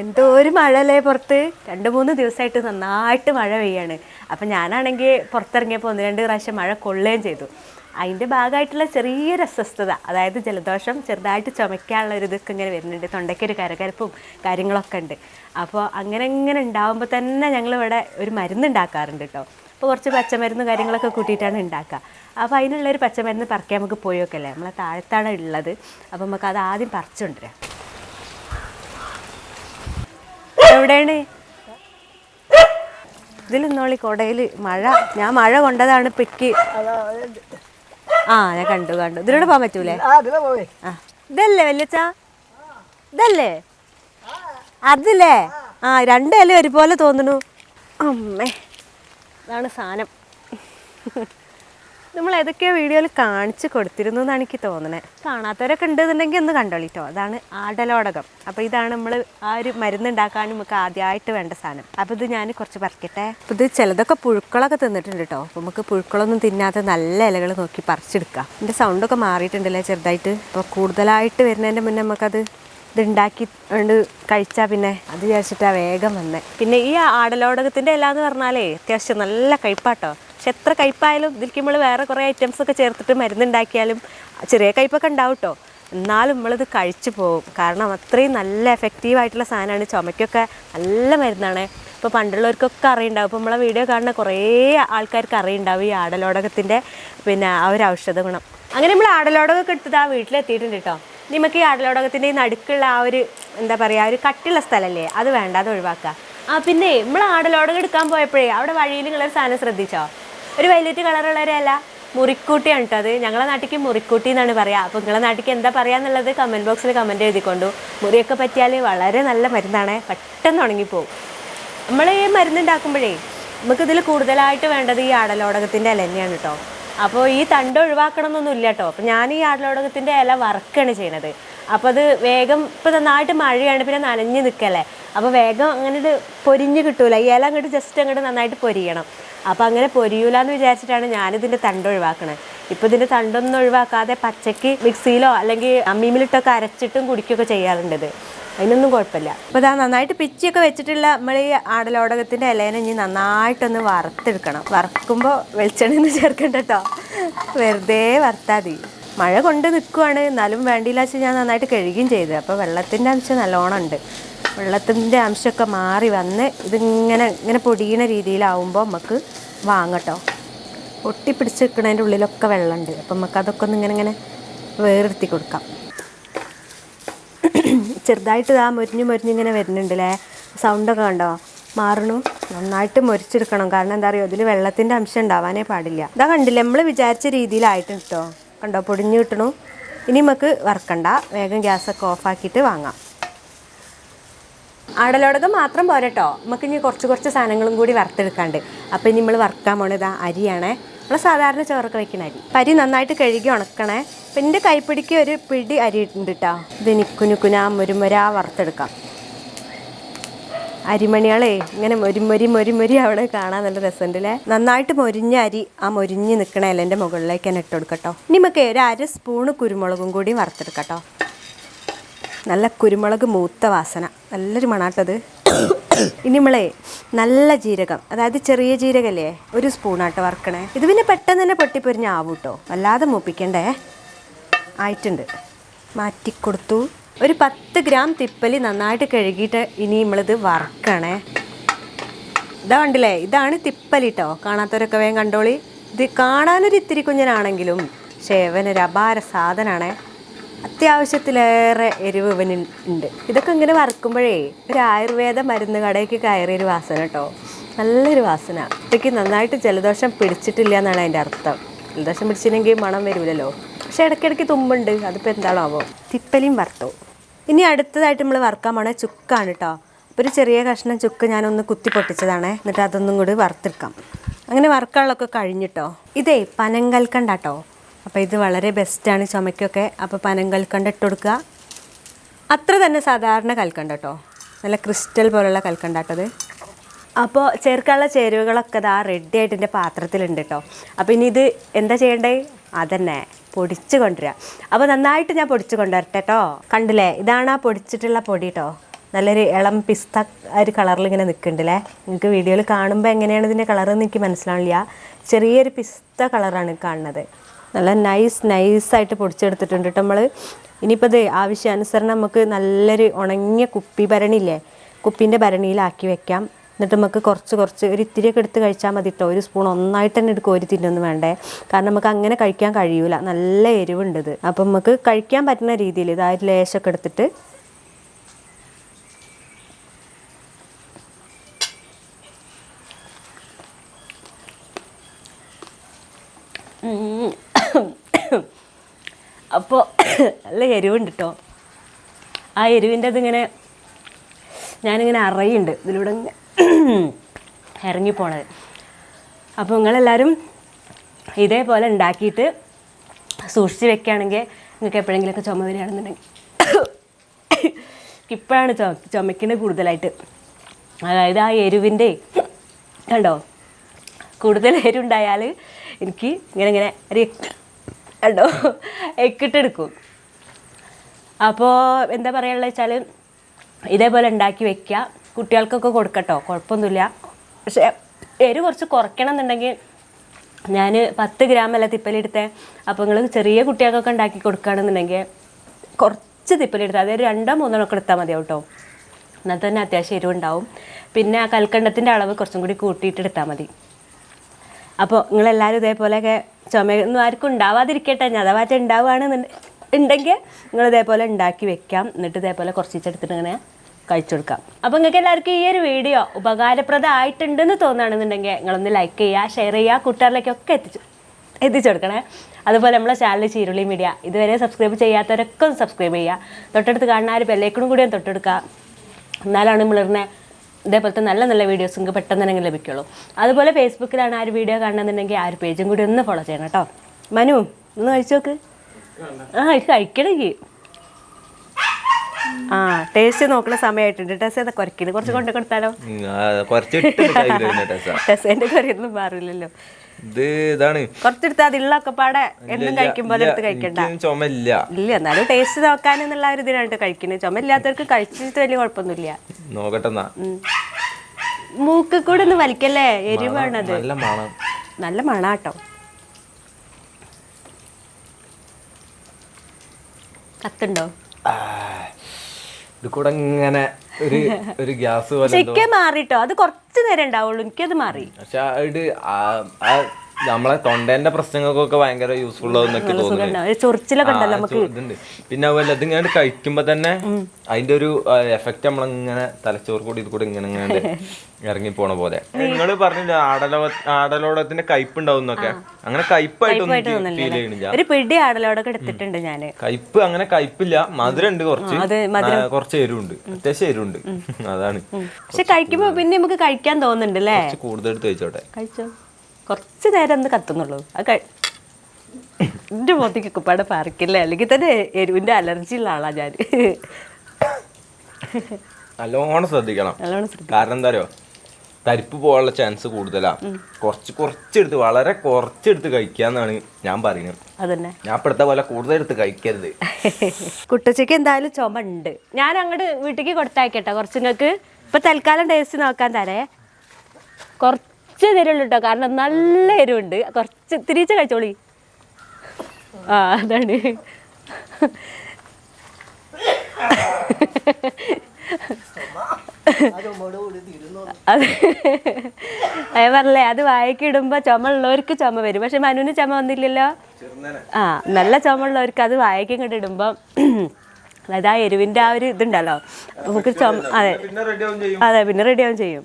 എന്തോ ഒരു മഴയല്ലേ പുറത്ത്? രണ്ട് മൂന്ന് ദിവസമായിട്ട് നന്നായിട്ട് മഴ പെയ്യാണ്. അപ്പം ഞാനാണെങ്കിൽ പുറത്തിറങ്ങിയപ്പോൾ ഒന്ന് രണ്ട് പ്രാവശ്യം മഴ കൊള്ളുകയും ചെയ്തു. അതിന്റെ ഭാഗമായിട്ടുള്ള ചെറിയൊരു അസ്വസ്ഥത അതായത് ജലദോഷം ചെറുതായിട്ട് ചുമയ്ക്കാനുള്ള ഒരു ഇതൊക്കെ ഇങ്ങനെ വരുന്നുണ്ട്. തൊണ്ടയ്ക്കൊരു കരകരപ്പും കാര്യങ്ങളൊക്കെ ഉണ്ട്. അപ്പോൾ അങ്ങനെ ഇങ്ങനെ ഉണ്ടാകുമ്പോൾ തന്നെ ഞങ്ങൾ ഇവിടെ ഒരു മരുന്ന് ഉണ്ടാക്കാറുണ്ട് കേട്ടോ അപ്പോൾ കുറച്ച് പച്ചമരുന്ന് കാര്യങ്ങളൊക്കെ കൂട്ടിയിട്ടാണ് ഉണ്ടാക്കുക. അപ്പോൾ അതിനുള്ളൊരു പച്ചമരുന്ന് പറിക്കാൻ നമുക്ക് പോയൊക്കെ അല്ലേ നമ്മളെ താഴത്താണ് ഉള്ളത്. അപ്പോൾ നമുക്ക് അത് ആദ്യം പറിച്ചുകൊണ്ടുവരാം. എവിടെയാണ്? ഇതിൽ നിന്നോളി കൊടയിൽ മഴ. ഞാൻ മഴ കൊണ്ടതാണ് പിക്ക്. ആ ഞാൻ കണ്ടു കണ്ടു. ഇതിലൂടെ പോകാൻ പറ്റൂലേ? ആ ഇതല്ലേ വല്യച്ച? ഇതല്ലേ? അതില്ലേ ആ രണ്ട് ഇല ഒരുപോലെ തോന്നുന്നു. അമ്മേ. ഇതാണ് സാധനം. നമ്മൾ ഏതൊക്കെയോ വീഡിയോയിൽ കാണിച്ചു കൊടുത്തിരുന്നു എന്നാണ് എനിക്ക് തോന്നുന്നത് കാണാത്തവരൊക്കെ ഉണ്ടെന്നുണ്ടെങ്കിൽ ഒന്ന് കണ്ടോളിട്ടോ. അതാണ് ആടലോടകം. അപ്പോൾ ഇതാണ് നമ്മൾ ആ ഒരു മരുന്ന് ഉണ്ടാക്കാൻ നമുക്ക് ആദ്യമായിട്ട് വേണ്ട സാധനം. അപ്പോൾ ഇത് ഞാൻ കുറച്ച് പറിക്കട്ടെ. അപ്പോൾ ഇത് ചിലതൊക്കെ പുഴുക്കളൊക്കെ തിന്നിട്ടുണ്ട് കേട്ടോ. അപ്പോൾ നമുക്ക് പുഴുക്കളൊന്നും തിന്നാത്ത നല്ല ഇലകൾ നോക്കി പറിച്ചെടുക്കാം. എന്റെ സൗണ്ടൊക്കെ മാറിയിട്ടുണ്ടല്ലേ ചെറുതായിട്ട്? അപ്പോൾ കൂടുതലായിട്ട് വരുന്നതിന്റെ മുന്നേ നമുക്കത് ഇതുണ്ടാക്കി കൊണ്ട് കഴിച്ചാൽ പിന്നെ അത് വിചാരിച്ചിട്ടാ വേഗം വന്നേ. പിന്നെ ഈ ആടലോടകത്തിന്റെ ഇല എന്ന് പറഞ്ഞാലേ അത്യാവശ്യം നല്ല കയ്പാട്ടോ പക്ഷെ എത്ര കയ്പായാലും ഇതിലേക്ക് നമ്മൾ വേറെ കുറേ ഐറ്റംസ് ഒക്കെ ചേർത്തിട്ട് മരുന്നുണ്ടാക്കിയാലും ചെറിയ കയ്പൊക്കെ ഉണ്ടാവും കേട്ടോ എന്നാലും നമ്മളിത് കഴിച്ചു പോകും. കാരണം അത്രയും നല്ല എഫക്റ്റീവ് ആയിട്ടുള്ള സാധനമാണ്. ചുമയ്ക്കൊക്കെ നല്ല മരുന്നാണ്. ഇപ്പോൾ പണ്ടുള്ളവർക്കൊക്കെ അറിയുണ്ടാവും. ഇപ്പോൾ നമ്മളെ വീഡിയോ കാണുന്ന കുറേ ആൾക്കാർക്ക് അറിയുണ്ടാവും ഈ ആടലോടകത്തിന്റെ പിന്നെ ആ ഒരു ഔഷധ ഗുണം. അങ്ങനെ നമ്മൾ ആടലോടകമൊക്കെ എടുത്തത് ആ വീട്ടിലെത്തിയിട്ടുണ്ട് കേട്ടോ നമുക്ക് ഈ ആടലോടകത്തിന്റെ ഈ നടുക്കുള്ള ആ ഒരു എന്താ പറയുക ഒരു കട്ടിയുള്ള സ്ഥലമല്ലേ അത് വേണ്ട അത് ഒഴിവാക്കുക. ആ പിന്നെ നമ്മൾ ആടലോടകം എടുക്കാൻ പോയപ്പോഴേ അവിടെ വഴിയിൽ നിങ്ങളൊരു സാധനം ശ്രദ്ധിച്ചോ? ഒരു വൈലറ്റ് കളറുള്ള ഒരു ഇല മുറിക്കൂട്ടിയാണ് കേട്ടോ അത്. ഞങ്ങളെ നാട്ടിലേക്ക് മുറിക്കൂട്ടി എന്നാണ് പറയുക അപ്പോൾ നിങ്ങളെ നാട്ടിലേക്ക് എന്താ പറയുക എന്നുള്ളത് കമന്റ് ബോക്സിൽ കമന്റ് എഴുതിക്കൊണ്ടു. മുറിയൊക്കെ പറ്റിയാൽ വളരെ നല്ല മരുന്നാണ്. പെട്ടെന്ന് ഉണങ്ങിപ്പോവും. നമ്മൾ ഈ മരുന്ന് ഉണ്ടാക്കുമ്പോഴേ നമുക്ക് ഇതിൽ കൂടുതലായിട്ട് വേണ്ടത് ഈ ആടലോടകത്തിന്റെ ഇല തന്നെയാണ് കേട്ടോ അപ്പോൾ ഈ തണ്ട് ഒഴിവാക്കണം എന്നൊന്നുമില്ല കേട്ടോ അപ്പോൾ ഞാൻ ഈ ആടലോടകത്തിന്റെ ഇല വറക്കാണ് ചെയ്യണത്. അപ്പോൾ അത് വേഗം ഇപ്പോൾ നന്നായിട്ട് മഴയാണ് പിന്നെ നനഞ്ഞ് നിൽക്കല്ലേ അപ്പോൾ വേഗം അങ്ങനെ പൊരിഞ്ഞ് കിട്ടൂല. ഈ ഇല അങ്ങോട്ട് ജസ്റ്റ് അങ്ങോട്ട് നന്നായിട്ട് പൊരിയണം. അപ്പോൾ അങ്ങനെ പൊരിയൂല എന്ന് വിചാരിച്ചിട്ടാണ് ഞാനിതിന്റെ തണ്ട് ഒഴിവാക്കണത് ഇപ്പോൾ ഇതിന്റെ തണ്ടൊന്നും ഒഴിവാക്കാതെ പച്ചക്ക് മിക്സിയിലോ അല്ലെങ്കിൽ അമ്മീമിലിട്ടൊക്കെ അരച്ചിട്ടും കുടിക്കുകയൊക്കെ ചെയ്യാറുണ്ട് ഇത്. അതിനൊന്നും കുഴപ്പമില്ല. അപ്പോൾ ഇതാ നന്നായിട്ട് പിച്ചിയൊക്കെ വെച്ചിട്ടുള്ള നമ്മൾ ഈ ആടലോടകത്തിന്റെ ഇലേനെ ഇനി നന്നായിട്ടൊന്ന് വറുത്തെടുക്കണം. വറുക്കുമ്പോൾ വെളിച്ചെണ്ണ ചേർക്കണ്ട കേട്ടോ വെറുതെ വറുത്താൽ മതി. മഴ കൊണ്ട് നിൽക്കുവാണ് എന്നാലും വേണ്ടിയില്ല ഞാൻ നന്നായിട്ട് കഴുകുകയും ചെയ്തു. അപ്പോൾ വെള്ളത്തിന്റെ അംശം നല്ലോണം ഉണ്ട്. വെള്ളത്തിന്റെ അംശമൊക്കെ മാറി വന്ന് ഇതിങ്ങനെ ഇങ്ങനെ പൊടിയണ രീതിയിലാവുമ്പോൾ നമുക്ക് വാങ്ങട്ടോ. ഒട്ടിപ്പിടിച്ച് നിൽക്കുന്നതിന്റെ ഉള്ളിലൊക്കെ വെള്ളമുണ്ട്. അപ്പം നമുക്ക് അതൊക്കെ ഒന്ന് ഇങ്ങനെ ഇങ്ങനെ വേറെടുത്തി കൊടുക്കാം. ചെറുതായിട്ട് ഇതാ മൊരിഞ്ഞ് മൊരിഞ്ഞിങ്ങനെ ഇങ്ങനെ വരുന്നുണ്ടല്ലേ? സൗണ്ടൊക്കെ കണ്ടോ? മാറണു. നന്നായിട്ട് മൊരിച്ചെടുക്കണം. കാരണം എന്താ പറയുക ഇതിൽ വെള്ളത്തിന്റെ അംശം ഉണ്ടാവാനേ പാടില്ല. ഇതാ കണ്ടില്ല? നമ്മൾ വിചാരിച്ച രീതിയിലായിട്ട് കേട്ടോ കണ്ടോ? പൊടിഞ്ഞ് കിട്ടണു. ഇനി നമുക്ക് വറക്കണ്ട. വേഗം ഗ്യാസൊക്കെ ഓഫാക്കിയിട്ട് വാങ്ങാം. ആടലോടകം മാത്രം പോരട്ടോ. നമുക്ക് ഇനി കുറച്ച് കുറച്ച് സാധനങ്ങളും കൂടി വറുത്തെടുക്കാണ്ട്. അപ്പം ഇനി നമ്മൾ വറുക്കാൻ പോണത് അരിയാണേ. നമ്മൾ സാധാരണ ചോറൊക്കെ വെക്കുന്ന അരി. അരി നന്നായിട്ട് കഴുകി ഉണക്കണേ. അപ്പം എന്റെ കൈപ്പിടിക്ക് ഒരു പിടി അരി ഉണ്ട് കേട്ടോ ഇത് നിക്കുനുക്കുന മുരുമുര വറുത്തെടുക്കാം. അരിമണികളെ ഇങ്ങനെ മൊരിമൊരി മൊരിമൊരി അവിടെ കാണാൻ നല്ല രസമുണ്ടല്ലേ നന്നായിട്ട് മൊരിഞ്ഞ അരി ആ മൊരിഞ്ഞ് നിൽക്കണ ഇലന്റെ മുകളിലേക്ക് തന്നെ ഇട്ട് കൊടുക്കട്ടോ. ഇനി നമുക്ക് ഒരു അര സ്പൂണ് കുരുമുളകും കൂടി വറുത്തെടുക്കട്ടോ നല്ല കുരുമുളക് മൂത്ത വാസന. നല്ലൊരു മണാട്ടത്. ഇനി നമ്മളെ നല്ല ജീരകം. അതായത് ചെറിയ ജീരകല്ലേ? ഒരു സ്പൂണാട്ടോ വറക്കണേ. ഇത് പിന്നെ പെട്ടെന്ന് തന്നെ പൊട്ടിപ്പൊരിഞ്ഞ് ആവും കേട്ടോ വല്ലാതെ മൂപ്പിക്കണ്ടേ? ആയിട്ടുണ്ട്. മാറ്റിക്കൊടുത്തു. ഒരു പത്ത് ഗ്രാം തിപ്പലി നന്നായിട്ട് കഴുകിയിട്ട് ഇനി നമ്മളിത് വറക്കണേ. ഇതാ കണ്ടില്ലേ? ഇതാണ് തിപ്പലി കേട്ടോ കാണാത്തവരൊക്കെ വേഗം കണ്ടോളി. ഇത് കാണാനൊരു ഇത്തിരി കുഞ്ഞനാണെങ്കിലും ശേവനൊരു അപാര സാധനമാണേ അത്യാവശ്യത്തിലേറെ എരിവ് ഇവനിൽ ഉണ്ട്. ഇതൊക്കെ ഇങ്ങനെ വറുക്കുമ്പോഴേ ഒരു ആയുർവേദ മരുന്ന് കടയ്ക്ക് കയറിയൊരു വാസന കേട്ടോ നല്ലൊരു വാസന. ഇതൊക്കെ നന്നായിട്ട് ജലദോഷം പിടിച്ചിട്ടില്ല എന്നാണ് അതിന്റെ അർത്ഥം. ജലദോഷം പിടിച്ചില്ലെങ്കിൽ മണം വരില്ലല്ലോ പക്ഷെ ഇടയ്ക്കിടയ്ക്ക് തുമ്പുണ്ട്. അതിപ്പോൾ എന്താണാവോ? തിപ്പലിയും വറുത്തു. ഇനി അടുത്തതായിട്ട് നമ്മൾ വറുക്കാൻ പോണേ ചുക്കാണ് കേട്ടോ അപ്പോൾ ഒരു ചെറിയ കഷ്ണം ചുക്ക് ഞാനൊന്ന് കുത്തി പൊട്ടിച്ചതാണ്. എന്നിട്ട് അതൊന്നും കൂടി വറുത്തെടുക്കാം. അങ്ങനെ വറുക്കാനുള്ളതൊക്കെ കഴിഞ്ഞിട്ടോ ഇതേ പനങ്കൽക്കണ്ട കേട്ടോ അപ്പോൾ ഇത് വളരെ ബെസ്റ്റാണ് ചുമയ്ക്കൊക്കെ. അപ്പോൾ പനങ്കൽക്കണ്ട ഇട്ട് കൊടുക്കുക. അത്ര തന്നെ സാധാരണ കൽക്കണ്ട കേട്ടോ. നല്ല ക്രിസ്റ്റൽ പോലുള്ള കൽക്കണ്ടാട്ടത് അപ്പോൾ ചേർക്കാനുള്ള ചേരുവകളൊക്കെ ഇതാ റെഡി ആയിട്ട് എന്റെ പാത്രത്തിലുണ്ട് കേട്ടോ. അപ്പോൾ ഇനി ഇത് എന്താ ചെയ്യേണ്ടത് അതന്നെ പൊടിച്ച് കൊണ്ടുവരിക. അപ്പോൾ നന്നായിട്ട് ഞാൻ പൊടിച്ച് കൊണ്ടുവരട്ടെ കേട്ടോ. കണ്ടില്ലേ? ഇതാണ് ആ പൊടിച്ചിട്ടുള്ള പൊടി കേട്ടോ. നല്ലൊരു ഇളം പിസ്ത ഒരു കളറിൽ ഇങ്ങനെ നിൽക്കുന്നുണ്ടല്ലേ നിങ്ങൾക്ക് വീഡിയോയിൽ കാണുമ്പോൾ എങ്ങനെയാണ് ഇതിന്റെ കളർ എന്ന് എനിക്ക് മനസ്സിലാവില്ല ചെറിയൊരു പിസ്ത കളറാണ് കാണുന്നത്. നല്ല നൈസ് നൈസായിട്ട് പൊടിച്ചെടുത്തിട്ടുണ്ട് കേട്ടോ നമ്മൾ ഇനിയിപ്പോൾ ഇത് ആവശ്യാനുസരണം നമുക്ക് നല്ലൊരു ഉണങ്ങിയ കുപ്പി ഭരണിയില്ലേ? കുപ്പീന്റെ ഭരണിയിലാക്കി വെക്കാം. എന്നിട്ട് നമുക്ക് കുറച്ച് കുറച്ച് ഒരു ഇത്തിരിയൊക്കെ എടുത്ത് കഴിച്ചാൽ മതി കേട്ടോ ഒരു സ്പൂൺ ഒന്നായിട്ട് തന്നെ എടുക്കും ഒരു തിന്നൊന്നും വേണ്ടേ. കാരണം നമുക്ക് അങ്ങനെ കഴിക്കാൻ കഴിയൂല. നല്ല എരിവുണ്ട് ഇത് അപ്പം നമുക്ക് കഴിക്കാൻ പറ്റുന്ന രീതിയിൽ ഇതായത് ലേശമൊക്കെ എടുത്തിട്ട് അപ്പോൾ നല്ല എരിവുണ്ട് കേട്ടോ ആ എരിവിന്റെ അതിങ്ങനെ ഞാനിങ്ങനെ അറിയുണ്ട്. ഇതിലൂടെ ഇറങ്ങിപ്പോണത് അപ്പോൾ നിങ്ങളെല്ലാവരും ഇതേപോലെ ഉണ്ടാക്കിയിട്ട് സൂക്ഷിച്ച് വെക്കുകയാണെങ്കിൽ നിങ്ങൾക്ക് എപ്പോഴെങ്കിലുമൊക്കെ ചുമ വരികയാണെന്നുണ്ടെങ്കിൽ ഇപ്പോഴാണ് ചുമ ചുമക്കുന്നത് കൂടുതലായിട്ട്. അതായത് ആ എരിവിന്റെ കണ്ടോ? കൂടുതൽ എരിവുണ്ടായാൽ എനിക്ക് ഇങ്ങനെ ഇങ്ങനെ ഒരു കണ്ടോ? എക്കിട്ടെടുക്കും അപ്പോൾ എന്താ പറയുക വെച്ചാൽ ഇതേപോലെ ഉണ്ടാക്കി വെക്കുക കുട്ടികൾക്കൊക്കെ കൊടുക്കട്ടോ കുഴപ്പമൊന്നുമില്ല പക്ഷേ എരി കുറച്ച് കുറയ്ക്കണം എന്നുണ്ടെങ്കിൽ ഞാൻ പത്ത് ഗ്രാമല്ല തിപ്പലെടുത്തേ. അപ്പോൾ നിങ്ങൾ ചെറിയ കുട്ടികൾക്കൊക്കെ ഉണ്ടാക്കി കൊടുക്കുകയാണെന്നുണ്ടെങ്കിൽ കുറച്ച് തിപ്പലെടുത്ത് അതായത് രണ്ടോ മൂന്നോ ഒക്കെ എടുത്താൽ മതിയാവും കേട്ടോ എന്നാൽ തന്നെ അത്യാവശ്യം എരിവുണ്ടാവും. പിന്നെ ആ കൽക്കണ്ടത്തിന്റെ അളവ് കുറച്ചും കൂടി കൂട്ടിയിട്ട് എടുത്താൽ മതി. അപ്പോൾ നിങ്ങളെല്ലാവരും ഇതേപോലെയൊക്കെ ചുമയൊന്നും ആർക്കും ഉണ്ടാവാതിരിക്കട്ടെ ഞാൻ അഥവാ ഉണ്ടാവുകയാണെന്നുണ്ട് ഉണ്ടെങ്കിൽ നിങ്ങൾ ഇതേപോലെ ഉണ്ടാക്കി വെക്കാം. എന്നിട്ട് ഇതേപോലെ കുറച്ചിട്ടെടുത്തിട്ട് ഇങ്ങനെ കഴിച്ചു കൊടുക്കാം. അപ്പോൾ നിങ്ങൾക്ക് എല്ലാവർക്കും ഈ ഒരു വീഡിയോ ഉപകാരപ്രദമായിട്ടുണ്ടെന്ന് തോന്നുകയാണെന്നുണ്ടെങ്കിൽ നിങ്ങളൊന്ന് ലൈക്ക് ചെയ്യുക ഷെയർ ചെയ്യുക കൂട്ടുകാരിലേക്കൊക്കെ എത്തിച്ചു എത്തിച്ചു കൊടുക്കണേ. അതുപോലെ നമ്മളെ ചാനൽ ചീരുളി മീഡിയ ഇതുവരെ സബ്സ്ക്രൈബ് ചെയ്യാത്തവരൊക്കെ സബ്സ്ക്രൈബ് ചെയ്യുക. തൊട്ടടുത്ത് കാണുന്ന ആ ഒരു ബെല്ലേക്കണും കൂടി തൊട്ടെടുക്കുക. എന്നാലാണ് നമ്മളിടുന്ന ഇതേപോലത്തെ നല്ല നല്ല വീഡിയോസ് നിങ്ങൾക്ക് പെട്ടെന്ന് തന്നെ ലഭിക്കുള്ളൂ. അതുപോലെ ഫേസ്ബുക്കിലാണ് ആ ഒരു വീഡിയോ കാണണമെന്നുണ്ടെങ്കിൽ ആ ഒരു പേജും കൂടി ഒന്ന് ഫോളോ ചെയ്യണം കേട്ടോ. മനു ഒന്ന് കഴിച്ചു നോക്ക്. ആ ഇത് കഴിക്കണേ ആ ടേസ്റ്റ് നോക്കുന്ന സമയമായിട്ടുണ്ട്. ടെസ് ഏതാ കുറയ്ക്കുന്നത് കുറച്ച് കൊണ്ട് കൊടുത്താലോ? ടെസ്സേന്റെ കുറയൊന്നും മാറില്ലല്ലോ. ഇത് ഇതാണ്. കുറച്ചെടുത്ത് അതിള്ളൊക്കെ പാടെ എന്നും കഴിക്കുമ്പോൾ എടുത്ത് കഴിക്കണ്ട. ചുമല്ല ഇല്ല എന്നാലും ടേസ്റ്റ് നോക്കാനെന്നുള്ള ഒരു ഇതിനായിട്ട് കഴിക്കുന്നത് ചുമ ഇല്ലാത്തവർക്ക് കഴിച്ചിട്ട് വലിയ കുഴപ്പമൊന്നുമില്ല. നോക്കട്ടെ എന്നാ മൂക്ക് കൂടെ ഒന്ന് വലിക്കല്ലേ? എരിവാണത് നല്ല മണം. നല്ല മണാട്ടോ. കത്തുണ്ടോ? ഇത് കൂടെ ഇങ്ങനെ ഒരു ഒരു ഗ്യാസ് പോലെ ചിക്കൻ മാറിട്ടോ അത് കുറച്ച് നേരം ഉണ്ടാവുള്ളൂ. എനിക്കത് മാറി. പക്ഷെ നമ്മളെ തൊണ്ടേന്റെ പ്രശ്നങ്ങൾക്കൊക്കെ ഭയങ്കര യൂസ്ഫുൾ തോന്നുന്നു. പിന്നെ അതുപോലെ ഇതിങ്ങനെ കഴിക്കുമ്പോ തന്നെ അതിന്റെ ഒരു എഫക്റ്റ് നമ്മളിങ്ങനെ തലച്ചോറ് കൂടി ഇത് കൂടി ഇങ്ങനെ ഇങ്ങനെ ഇറങ്ങി പോണ പോലെ. നിങ്ങൾ പറഞ്ഞില്ല ആടലോ ആടലോടത്തിന്റെ കയ്പ് ഉണ്ടാവുന്നൊക്കെ അങ്ങനെ കയ്പായിട്ടൊന്നും ഫീൽ ചെയ്യണില്ല. ഒരു പിടി ആടലോടൊക്കെ എടുത്തിട്ടുണ്ട് ഞാൻ കയ്പ് അങ്ങനെ കയ്പില്ല മധുരം ഉണ്ട് കുറച്ച്. കുറച്ച് എരിവുണ്ട്. അത്യാവശ്യം എരിവുണ്ട്. അതാണ്. പക്ഷെ കഴിക്കുമ്പോ പിന്നെ നമുക്ക് കഴിക്കാൻ തോന്നുന്നുണ്ട് അല്ലേ കുറച്ച് കൂടുതൽ എടുത്ത് കഴിച്ചോട്ടെ കഴിച്ചോ? കുറച്ച് നേരം ഒന്ന് കത്തുന്നുള്ളൂ. അത് കഴി എന്റെ മുഖത്തേക്ക് കുപ്പാടെ പാർക്കില്ല അല്ലെങ്കിൽ തന്നെ എരിവിന്റെ അലർജി ഉള്ള ആളാണ് ഞാൻ. നല്ലോണം ശ്രദ്ധിക്കണം. നല്ലോണം കാരണം എന്താ അറിയോ? തരിപ്പ് പോകാനുള്ള ചാൻസ് കൂടുതലാ. കുറച്ച് കുറച്ചെടുത്ത് വളരെ കുറച്ചെടുത്ത് കഴിക്കാന്നാണ് ഞാൻ പറയുന്നത്. അതന്നെ. ഞാൻ ഇപ്പോഴത്തെ പോലെ കൂടുതൽ എടുത്ത് കഴിക്കരുത്. കുട്ടച്ചയ്ക്ക് എന്തായാലും ചുമ ഉണ്ട്. ഞാൻ അങ്ങോട്ട് വീട്ടിലേക്ക് കൊടുത്തയക്കട്ടെ. കുറച്ച് നിങ്ങൾക്ക് ഇപ്പൊ തൽക്കാലം ടേസ്റ്റ് നോക്കാൻ തരേ. കുറച്ച് തരുള്ളൂ കേട്ടോ കാരണം നല്ല എരിവുണ്ട് കുറച്ച് തിരിച്ച് കഴിച്ചോളി. ആ അതാണ്. അത്. ഞാൻ പറഞ്ഞില്ലേ അത് വായിക്കിടുമ്പോ ചുമ ഉള്ളവർക്ക് ചുമ വരും. പക്ഷെ മനുവിന് ചുമ വന്നില്ലല്ലോ? ആ നല്ല ചുമ ഉള്ളവർക്ക് അത് വായിക്കും ഇങ്ങോട്ട് ഇടുമ്പോ. അതായത് ആ എരിവിന്റെ ആ ഒരു ഇതുണ്ടല്ലോ. നമുക്ക് ചുമ അതെ. അതെ പിന്നെ റെഡിയാവും ചെയ്യും.